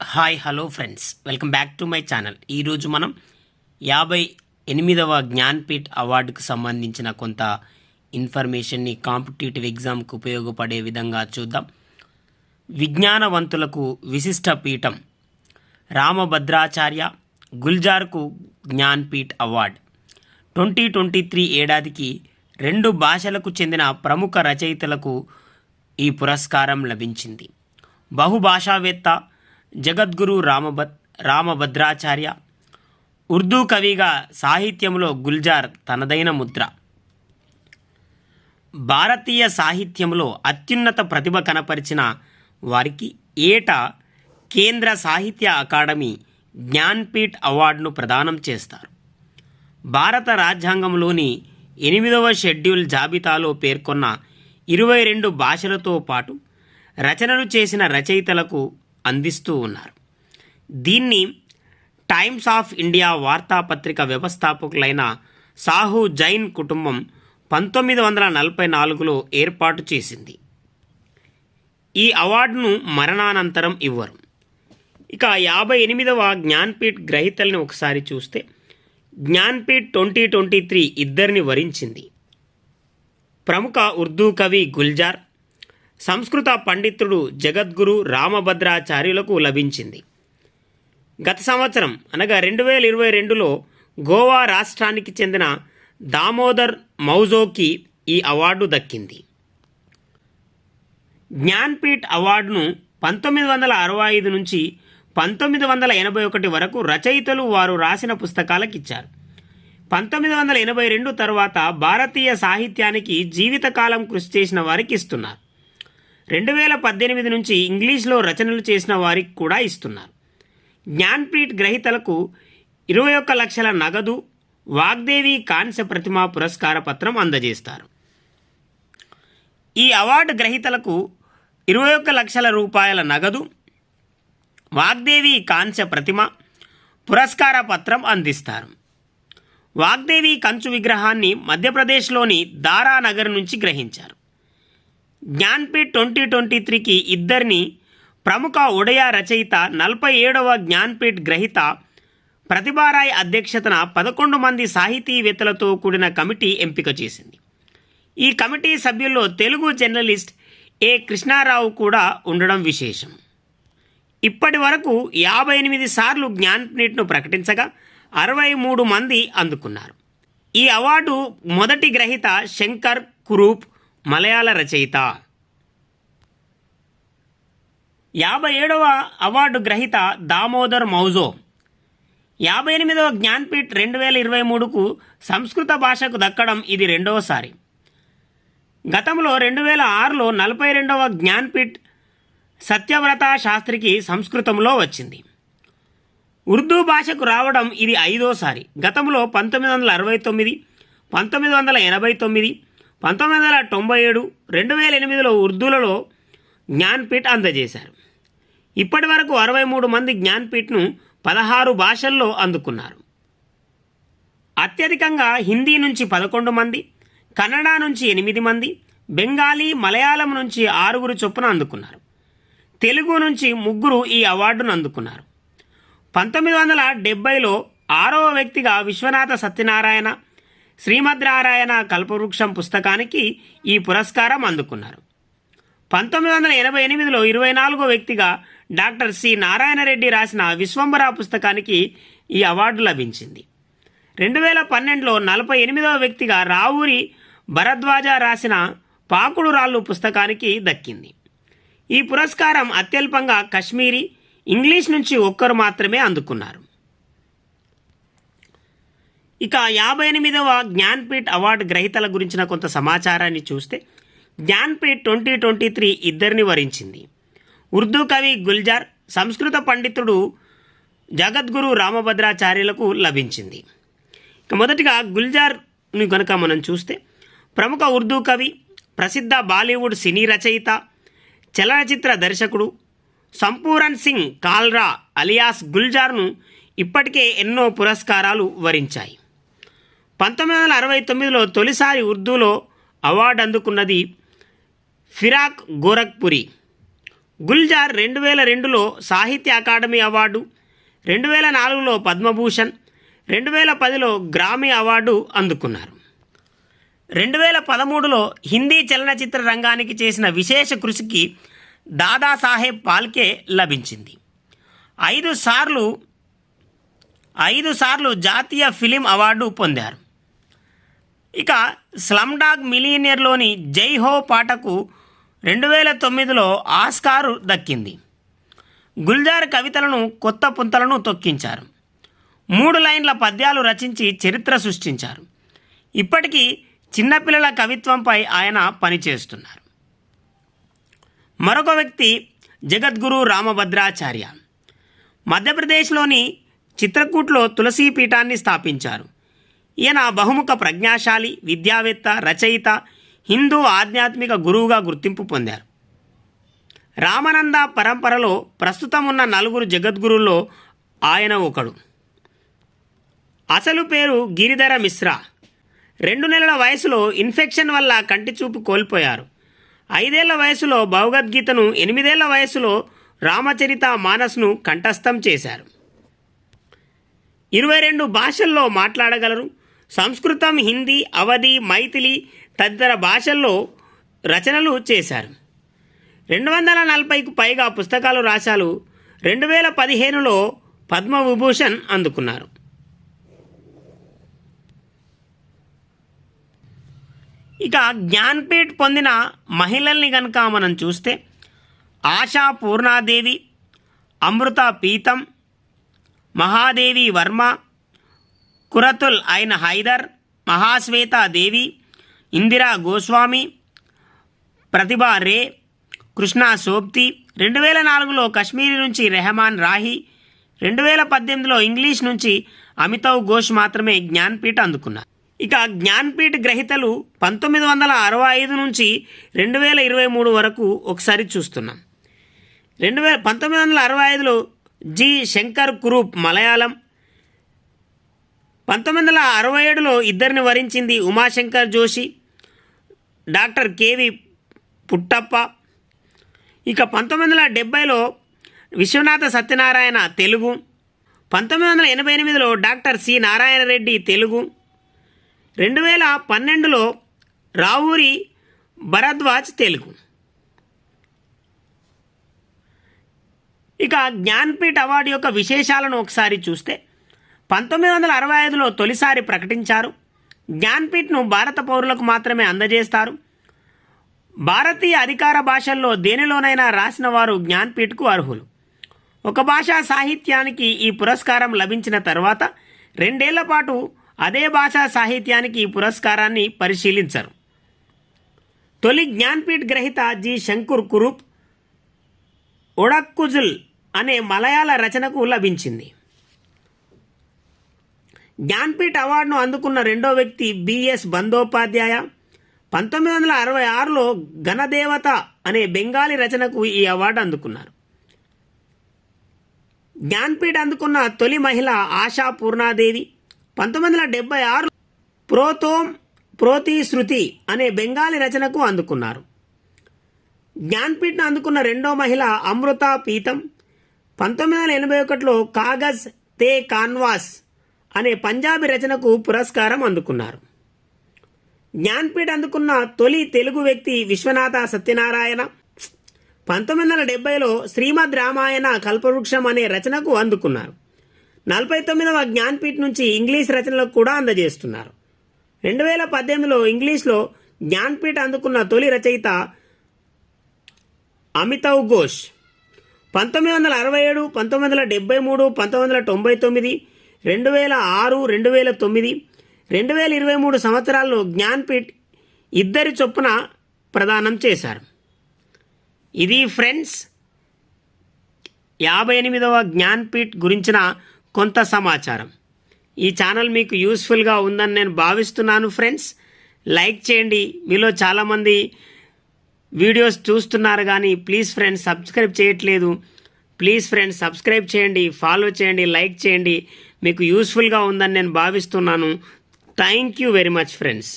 Hi hello friends. Welcome back to my channel. ఈరోజు మనం యాభై ఎనిమిదవ జ్ఞాన్పీఠ్ అవార్డుకు సంబంధించిన కొంత ఇన్ఫర్మేషన్ని కాంపిటేటివ్ ఎగ్జామ్కి ఉపయోగపడే విధంగా చూద్దాం. విజ్ఞానవంతులకు విశిష్ట పీఠం Rambhadracharya గుల్జార్కు Jnanpith award. Twenty twenty three ఏడాదికి రెండు భాషలకు చెందిన ప్రముఖ రచయితలకు ఈ పురస్కారం లభించింది. బహుభాషావేత్త జగద్గురు రామభద్ రామభద్రాచార్య. ఉర్దూ కవిగా సాహిత్యంలో గుల్జార్ తనదైన ముద్ర. భారతీయ సాహిత్యంలో అత్యున్నత ప్రతిభ కనపరిచిన వారికి ఏటా కేంద్ర సాహిత్య అకాడమీ జ్ఞాన్పీఠ్ అవార్డును ప్రదానం చేస్తారు. భారత రాజ్యాంగంలోని ఎనిమిదవ షెడ్యూల్ జాబితాలో పేర్కొన్న ఇరవై రెండు భాషలతో పాటు రచనలు చేసిన రచయితలకు అందిస్తూ ఉన్నారు. దీన్ని టైమ్స్ ఆఫ్ ఇండియా వార్తాపత్రిక వ్యవస్థాపకులైన సాహు జైన్ కుటుంబం పంతొమ్మిది వందల నలభై నాలుగులో ఏర్పాటు చేసింది. ఈ అవార్డును మరణానంతరం ఇవ్వరు. ఇక యాభై ఎనిమిదవ జ్ఞాన్పీఠ్ గ్రహీతల్ని ఒకసారి చూస్తే జ్ఞాన్పీఠ్ ట్వంటీ ట్వంటీ త్రీ ఇద్దరిని వరించింది. ప్రముఖ ఉర్దూ కవి గుల్జార్ సంస్కృత పండితుడు జగద్గురు రామభద్రాచార్యులకు లభించింది. గత సంవత్సరం అనగా రెండు వేల ఇరవై రెండులో గోవా రాష్ట్రానికి చెందిన దామోదర్ మౌజోకి ఈ అవార్డు దక్కింది. జ్ఞాన్పీఠ్ అవార్డును పంతొమ్మిది వందల అరవై ఐదు నుంచి పంతొమ్మిది వందల ఎనభై ఒకటి వరకు రచయితలు వారు రాసిన పుస్తకాలకు ఇచ్చారు పంతొమ్మిది వందల ఎనభై రెండు తర్వాత భారతీయ సాహిత్యానికి జీవితకాలం కృషి చేసిన వారికి ఇస్తున్నారు రెండు వేల పద్దెనిమిది నుంచి ఇంగ్లీష్లో రచనలు చేసిన వారికి కూడా ఇస్తున్నారు. జ్ఞాన్పీఠ్ గ్రహీతలకు ఇరవై ఒక్క లక్షల నగదు వాగ్దేవి కాంస్య ప్రతిమా పురస్కార పత్రం అందజేస్తారు. ఈ అవార్డు గ్రహీతలకు ఇరవై ఒక్క లక్షల రూపాయల నగదు వాగ్దేవి కాంస్య ప్రతిమ పురస్కార పత్రం అందిస్తారు. వాగ్దేవి కంచు విగ్రహాన్ని మధ్యప్రదేశ్లోని దారానగర్ నుంచి గ్రహించారు. జ్ఞాన్పీఠ్ ట్వంటీ ట్వంటీ త్రీకి ఇద్దరిని ప్రముఖ ఉడయ రచయిత నలభై ఏడవ జ్ఞాన్పీఠ్ గ్రహీత ప్రతిభారాయ్ అధ్యక్షతన పదకొండు మంది సాహితీవేత్తలతో కూడిన కమిటీ ఎంపిక చేసింది. ఈ కమిటీ సభ్యుల్లో తెలుగు జర్నలిస్ట్ ఏ కృష్ణారావు కూడా ఉండడం విశేషం. ఇప్పటి వరకు యాభై ఎనిమిది సార్లు జ్ఞాన్పీఠ్ను ప్రకటించగా అరవై మూడు మంది అందుకున్నారు. ఈ అవార్డు మొదటి గ్రహీత శంకర్ కురూప్ మలయాళ రచయిత. యాభై ఏడవ అవార్డు గ్రహీత దామోదర్ మౌజో. యాభై ఎనిమిదవ జ్ఞాన్పీఠ్ రెండు వేల ఇరవై మూడుకు సంస్కృత భాషకు దక్కడం ఇది రెండవసారి. గతంలో రెండు వేల ఆరులో నలభై రెండవ జ్ఞాన్పీఠ్ సత్యవ్రత శాస్త్రికి సంస్కృతంలో వచ్చింది. ఉర్దూ భాషకు రావడం ఇది ఐదోసారి. గతంలో పంతొమ్మిది వందల అరవై తొమ్మిది పంతొమ్మిది వందల ఎనభై తొమ్మిది పంతొమ్మిది వందల తొంభై ఏడు రెండు వేల ఎనిమిదిలో ఉర్దూలలో జ్ఞాన్పీఠ్ అందజేశారు. ఇప్పటి వరకు అరవై మూడు మంది జ్ఞాన్పీఠ్ను పదహారు భాషల్లో అందుకున్నారు. అత్యధికంగా హిందీ నుంచి పదకొండు మంది కన్నడ నుంచి ఎనిమిది మంది బెంగాలీ మలయాళం నుంచి ఆరుగురు చొప్పున అందుకున్నారు. తెలుగు నుంచి ముగ్గురు ఈ అవార్డును అందుకున్నారు. పంతొమ్మిది వందల డెబ్బైలో ఆరవ వ్యక్తిగా విశ్వనాథ సత్యనారాయణ శ్రీమద్నారాయణ కల్పవృక్షం పుస్తకానికి ఈ పురస్కారం అందుకున్నారు. పంతొమ్మిది వందల ఎనభై ఎనిమిదిలో ఇరవై నాలుగో వ్యక్తిగా డాక్టర్ సి. నారాయణరెడ్డి రాసిన విశ్వంబర పుస్తకానికి ఈ అవార్డు లభించింది. రెండు వేల పన్నెండులో నలభై ఎనిమిదవ వ్యక్తిగా రావూరి భరద్వాజ రాసిన పాకుడు రాళ్ళు పుస్తకానికి దక్కింది. ఈ పురస్కారం అత్యల్పంగా కశ్మీరీ ఇంగ్లీష్ నుంచి ఒక్కరు మాత్రమే అందుకున్నారు. ఇక యాభై ఎనిమిదవ జ్ఞాన్పీఠ్ అవార్డు గ్రహీతల గురించిన కొంత సమాచారాన్ని చూస్తే జ్ఞాన్పీఠ్ ట్వంటీ ట్వంటీ త్రీ ఇద్దరిని వరించింది. ఉర్దూ కవి గుల్జార్ సంస్కృత పండితుడు జగద్గురు రామభద్రాచార్యులకు లభించింది. ఇక మొదటిగా గుల్జార్ని కనుక మనం చూస్తే ప్రముఖ ఉర్దూ కవి ప్రసిద్ధ బాలీవుడ్ సినీ రచయిత చలనచిత్ర దర్శకుడు సంపూరన్ సింగ్ కాల్రా అలియాస్ గుల్జార్ను ఇప్పటికే ఎన్నో పురస్కారాలు వరించాయి. పంతొమ్మిది వందల అరవై తొమ్మిదిలో తొలిసారి ఉర్దూలో అవార్డు అందుకున్నది ఫిరాక్ గోరఖ్పురి. గుల్జార్ రెండు వేల రెండులో సాహిత్య అకాడమీ అవార్డు రెండు వేల నాలుగులో పద్మభూషణ్ రెండు వేల పదిలో గ్రామీ అవార్డు అందుకున్నారు. రెండు వేల పదమూడులో హిందీ చలనచిత్ర రంగానికి చేసిన విశేష కృషికి దాదాసాహెబ్ పాల్కే లభించింది. ఐదు సార్లు ఐదు సార్లు జాతీయ ఫిలిం అవార్డు పొందారు. ఇక స్లమ్ డాగ్ మిలీనియర్లోని జై హో పాటకు రెండు వేల తొమ్మిదిలో ఆస్కారు దక్కింది. గుల్జార్ కవితలను కొత్త పుంతలను తొక్కించారు. మూడు లైన్ల పద్యాలు రచించి చరిత్ర సృష్టించారు. ఇప్పటికీ చిన్నపిల్లల కవిత్వంపై ఆయన పనిచేస్తున్నారు. మరొక వ్యక్తి జగద్గురు రామభద్రాచార్య. మధ్యప్రదేశ్లోని చిత్రకూట్లో తులసీ పీఠాన్ని స్థాపించారు. ఈయన బహుముఖ ప్రజ్ఞాశాలి విద్యావేత్త రచయిత హిందూ ఆధ్యాత్మిక గురువుగా గుర్తింపు పొందారు. రామానంద పరంపరలో ప్రస్తుతం ఉన్న నలుగురు జగద్గురుల్లో ఆయన ఒకడు. అసలు పేరు గిరిధర మిశ్రా. రెండు నెలల వయసులో ఇన్ఫెక్షన్ వల్ల కంటి చూపు కోల్పోయారు. ఐదేళ్ళ వయసులో భగవద్గీతను ఎనిమిదేళ్ళ వయసులో రామచరిత మానస్ను కంఠస్థం చేశారు. ఇరవై రెండు భాషల్లో మాట్లాడగలరు. సంస్కృతం హిందీ అవధి మైథిలి తదితర భాషల్లో రచనలు చేశారు. రెండు వందల నలభైకు పైగా పుస్తకాలు రాశాలు. రెండు వేల పదిహేనులో పద్మవిభూషణ్ అందుకున్నారు. ఇక జ్ఞాన్పీఠ్ పొందిన మహిళల్ని కనుక మనం చూస్తే ఆశా పూర్ణాదేవి అమృత పీతం మహాదేవి వర్మ కురతుల్ అయిన హైదర్ మహాశ్వేత దేవి ఇందిరా గోస్వామి ప్రతిభా రే కృష్ణ సోప్తి రెండు వేల నాలుగులో కశ్మీరీ నుంచి రెహమాన్ రాహి రెండు వేల పద్దెనిమిదిలో ఇంగ్లీష్ నుంచి అమితావ్ ఘోష్ మాత్రమే జ్ఞాన్పీఠ అందుకున్నారు. ఇక జ్ఞాన్పీఠ్ గ్రహీతలు పంతొమ్మిది వందల అరవై ఐదు నుంచి రెండు వేల ఇరవై మూడు వరకు ఒకసారి చూస్తున్నాం. రెండు వేల పంతొమ్మిది వందల అరవై ఐదులో జి శంకర్ కురూప్ మలయాళం పంతొమ్మిది వందల అరవై ఏడులో ఇద్దరిని వరించింది ఉమాశంకర్ జోషి డాక్టర్ కేవి పుట్టప్ప. ఇక పంతొమ్మిది వందల డెబ్బైలో విశ్వనాథ సత్యనారాయణ తెలుగు. పంతొమ్మిది వందల ఎనభై ఎనిమిదిలో డాక్టర్ సి నారాయణ రెడ్డి తెలుగు. రెండు వేల పన్నెండులో రావూరి భరద్వాజ్ తెలుగు. ఇక జ్ఞాన్పీఠ్ అవార్డు యొక్క విశేషాలను ఒకసారి చూస్తే పంతొమ్మిది వందల అరవై ఐదులో తొలిసారి ప్రకటించారు. జ్ఞాన్పీఠ్ను భారత పౌరులకు మాత్రమే అందజేస్తారు. భారతీయ అధికార భాషల్లో దేనిలోనైనా రాసిన వారు జ్ఞాన్పీఠ్కు అర్హులు. ఒక భాషా సాహిత్యానికి ఈ పురస్కారం లభించిన తర్వాత రెండేళ్ళ పాటు అదే భాషా సాహిత్యానికి ఈ పురస్కారాన్ని పరిశీలించరు. తొలి జ్ఞాన్పీఠ్ గ్రహీత జి. శంకుర్ కురూప్ ఒడక్కుజుల్ అనే మలయాళ రచనకు లభించింది. జ్ఞాన్పీఠ్ అవార్డును అందుకున్న రెండో వ్యక్తి బిఎస్ బందోపాధ్యాయ. పంతొమ్మిది వందల అరవై ఆరులో ఘనదేవత అనే బెంగాలీ రచనకు ఈ అవార్డు అందుకున్నారు. జ్ఞాన్పీఠ్ అందుకున్న తొలి మహిళ ఆశా పూర్ణాదేవి. పంతొమ్మిది వందల డెబ్బై ఆరు ప్రోతోమ్ ప్రోతి శృతి అనే బెంగాలీ రచనకు అందుకున్నారు. జ్ఞాన్పీఠ్ను అందుకున్న రెండో మహిళ అమృత పీతం. పంతొమ్మిది వందల ఎనభై ఒకటిలో కాగజ్ తే కాన్వాస్ అనే పంజాబీ రచనకు పురస్కారం అందుకున్నారు. జ్ఞాన్పీఠ్ అందుకున్న తొలి తెలుగు వ్యక్తి విశ్వనాథ సత్యనారాయణ పంతొమ్మిది వందల డెబ్బైలో శ్రీమద్ రామాయణ కల్పవృక్షం అనే రచనకు అందుకున్నారు. నలభై తొమ్మిదవ జ్ఞాన్పీఠ్ నుంచి ఇంగ్లీష్ రచనలకు కూడా అందజేస్తున్నారు. రెండు వేల పద్దెనిమిదిలో ఇంగ్లీష్లో జ్ఞాన్పీఠ్ అందుకున్న తొలి రచయిత అమితావ్ ఘోష్ పంతొమ్మిది వందల అరవై ఏడు పంతొమ్మిది వందల డెబ్బై మూడు పంతొమ్మిది వందల తొంభై తొమ్మిది రెండు వేల ఆరు రెండు వేల తొమ్మిది రెండు వేల ఇరవై మూడు సంవత్సరాల్లో జ్ఞాన్పీఠ్ ఇద్దరి చొప్పున ప్రదానం చేశారు. ఇది ఫ్రెండ్స్ యాభై ఎనిమిదవ జ్ఞాన్పీఠ్ గురించిన కొంత సమాచారం. ఈ ఛానల్ మీకు యూస్ఫుల్గా ఉందని నేను భావిస్తున్నాను ఫ్రెండ్స్. లైక్ చేయండి. మీలో చాలామంది వీడియోస్ చూస్తున్నారు కానీ ప్లీజ్ ఫ్రెండ్స్ సబ్స్క్రైబ్ చేయట్లేదు. ప్లీజ్ ఫ్రెండ్స్ సబ్స్క్రైబ్ చేయండి ఫాలో చేయండి లైక్ చేయండి. మీకు యూస్ఫుల్గా ఉందని నేను భావిస్తున్నాను. Thank you very much friends